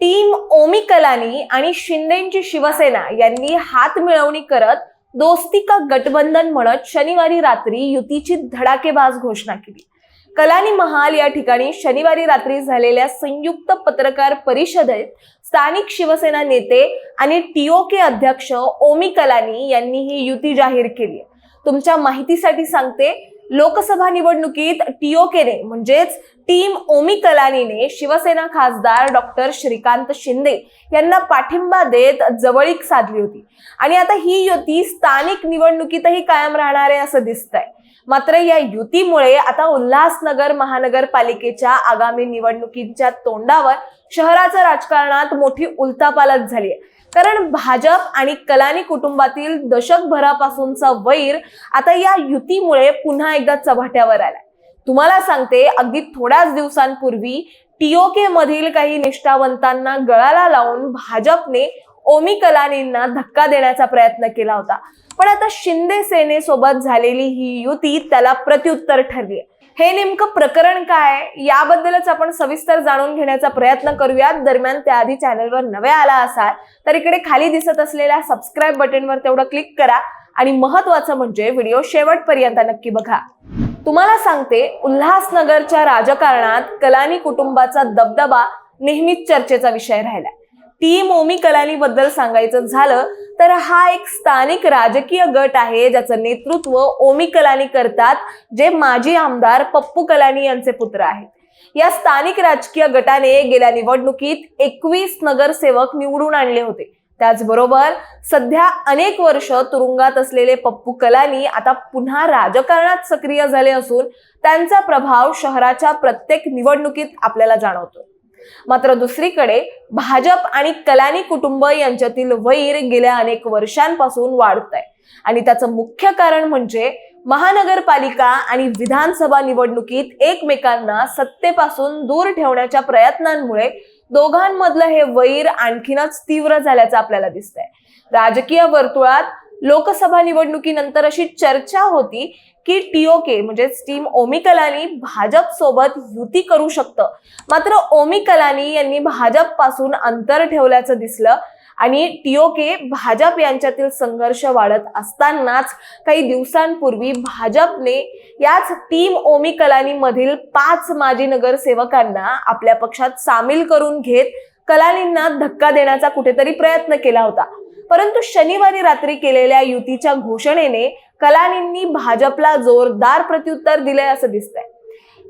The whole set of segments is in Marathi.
टीम ओमी कलानी आणि शिंदेची शिवसेना यांनी हात मिळवणी करत दोस्ती का गठबंधन म्हणत शनिवारी रात्री युतीची धडाकेबाज घोषणा केली. कलानी महाल या ठिकाणी शनिवारी रात्री झालेल्या संयुक्त पत्रकार परिषदेत स्थानिक शिवसेना नेते आणि टीओके अध्यक्ष ओमी कलानी यांनी ही युती जाहीर केली तुमच्या माहितीसाठी सांगते लोकसभा निवडणुकीत टीओकेने म्हणजेच टीम ओमी कलानीने शिवसेना खासदार डॉक्टर श्रीकांत शिंदे यांना पाठिंबा देत जवळीक साधली होती. आणि आता ही युती स्थानिक निवडणुकीतही कायम राहणार आहे असं दिसतंय. मात्र या युतीमुळे आता उल्हासनगर महानगरपालिकेच्या आगामी निवडणुकीच्या तोंडावर शहराच्या राजकारणात मोठी उलतापालत झाली आहे कारण भाजप आणि कलानी कुटुंबातील दशकभरापासूनचा वैर आता या युतीमुळे पुन्हा एकदा चव्हाट्यावर आलाय. तुम्हाला सांगते अगदी थोड्याच दिवसांपूर्वी टीओके मधील काही निष्ठावंतांना गळाला लावून भाजपने ओमी कलानींना धक्का देण्याचा प्रयत्न केला होता. पण आता शिंदे सेनेसोबत झालेली ही युती त्याला प्रत्युत्तर ठरली हे नेमकं प्रकरण काय? याबद्दलच आपण सविस्तर जाणून घेण्याचा प्रयत्न करूयात. दरम्यान त्याआधी चॅनलवर नवे आला असाल तर इकडे खाली दिसत असलेल्या सबस्क्राईब बटनवर तेवढं क्लिक करा. आणि महत्वाचं म्हणजे व्हिडिओ शेवटपर्यंत नक्की बघा. तुम्हाला सांगते उल्हासनगरच्या राजकारणात कलानी कुटुंबाचा दबदबा नेहमीच चर्चेचा विषय राहिलाय. टी मोमी कलानी बद्दल सांगायचं झालं तर हा एक स्थानिक राजकीय गट आहे ज्याचं नेतृत्व ओमी कलानी करतात जे माजी आमदार पप्पू कलानी यांचे पुत्र आहेत. या स्थानिक राजकीय गटाने गेल्या निवडणुकीत एकवीस नगरसेवक निवडून आणले होते. त्याचबरोबर सध्या अनेक वर्ष तुरुंगात असलेले पप्पू कलानी आता पुन्हा राजकारणात सक्रिय झाले असून त्यांचा प्रभाव शहराच्या प्रत्येक निवडणुकीत आपल्याला जाणवतो. मात्र दुसरीकडे भाजप आणि कलानी कुटुंब यांच्यातील वैर गेल्या अनेक वर्षांपासून वाढत आहे आणि त्याचं मुख्य कारण म्हणजे महानगरपालिका आणि विधानसभा निवडणुकीत एकमेकांना सत्तेपासून दूर ठेवण्याच्या प्रयत्नांमुळे दोघांमधलं हे वैर आणखीनच तीव्र झाल्याचं आपल्याला दिसतंय. राजकीय वर्तुळात लोकसभा निवडणुकीनंतर अशी चर्चा होती की टीओके म्हणजेच टीम ओमी कलानी भाजप सोबत युती करू शकतं. मात्र ओमी कलानी यांनी भाजपपासून अंतर ठेवल्याचं दिसलं आणि टीओके भाजप यांच्यातील संघर्ष वाढत असतानाच काही दिवसांपूर्वी भाजपने याच टीम ओमी कलानी मधील पाच माजी नगरसेवकांना आपल्या पक्षात सामील करून घेत कलानींना धक्का देण्याचा कुठेतरी प्रयत्न केला होता. परंतु शनिवारी रात्री केलेल्या युतीच्या घोषणेने कलानींनी भाजपला जोरदार प्रत्युत्तर दिलंय असं दिसतंय.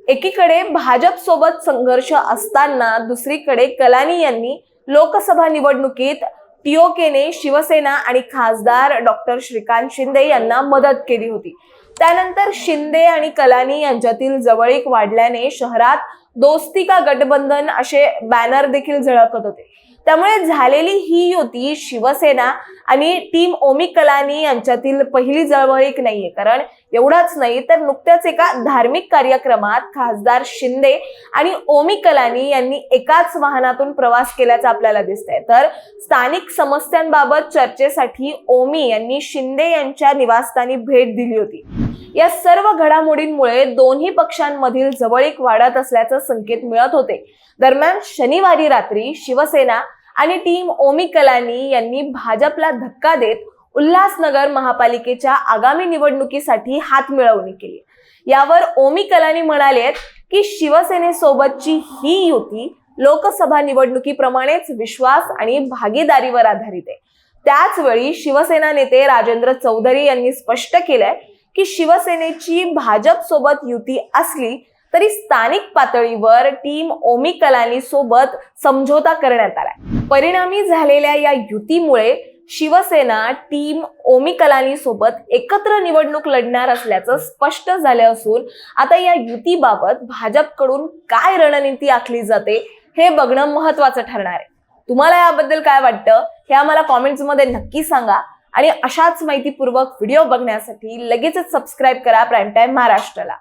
एकीकडे भाजप सोबत संघर्ष असताना दुसरीकडे कलानी यांनी लोकसभा निवडणुकीत टीओकेने शिवसेना आणि खासदार डॉक्टर श्रीकांत शिंदे यांना मदत केली होती. त्यानंतर शिंदे आणि कलानी यांच्यातील जवळीक वाढल्याने शहरात दोस्ती का गठबंधन असे बॅनर देखील झळकत होते. त्यामुळे झालेली ही युती शिवसेना आणि टीम ओमी कलानी यांच्यातील पहिली जवळीक नाहीये. कारण एवढाच नाही तर नुकत्याच एका धार्मिक कार्यक्रमात खासदार शिंदे आणि ओमी कलानी यांनी एकाच वाहनातून प्रवास केल्याचं आपल्याला दिसतंय. तर स्थानिक समस्यांबाबत चर्चेसाठी ओमी यांनी शिंदे यांच्या निवासस्थानी भेट दिली होती. या सर्व घडामोडींमुळे दोन्ही पक्षांमधील जवळीक वाढत असल्याचं संकेत मिळत होते. दरम्यान शनिवारी रात्री शिवसेना आणि टीम ओमी कलानी यांनी भाजपला धक्का देत उल्हासनगर महापालिकेच्या आगामी निवडणुकीसाठी हात मिळवणी केली. यावर ओमी कलानी म्हणाले की शिवसेनेसोबतची ही युती लोकसभा निवडणुकीप्रमाणेच विश्वास आणि भागीदारीवर आधारित आहे. त्याच वेळी शिवसेना नेते राजेंद्र चौधरी यांनी स्पष्ट केलंय की शिवसेनेची भाजप सोबत युती असली तरी स्थानिक पातळीवर टीम ओमी कलानी सोबत समझोता करण्यात आलाय. परिणामी झालेल्या या युतीमुळे शिवसेना टीम ओमी कलानी सोबत एकत्र निवडणूक लढणार असल्याचं स्पष्ट झालं असून आता या युतीबाबत भाजपकडून काय रणनीती आखली जाते हे बघणं महत्वाचं ठरणार आहे. तुम्हाला याबद्दल काय वाटतं हे आम्हाला कॉमेंट्समध्ये नक्की सांगा आणि अशाच माहितीपूर्वक व्हिडिओ बघण्यासाठी लगेचच सबस्क्राईब करा प्राईम टाईम महाराष्ट्राला.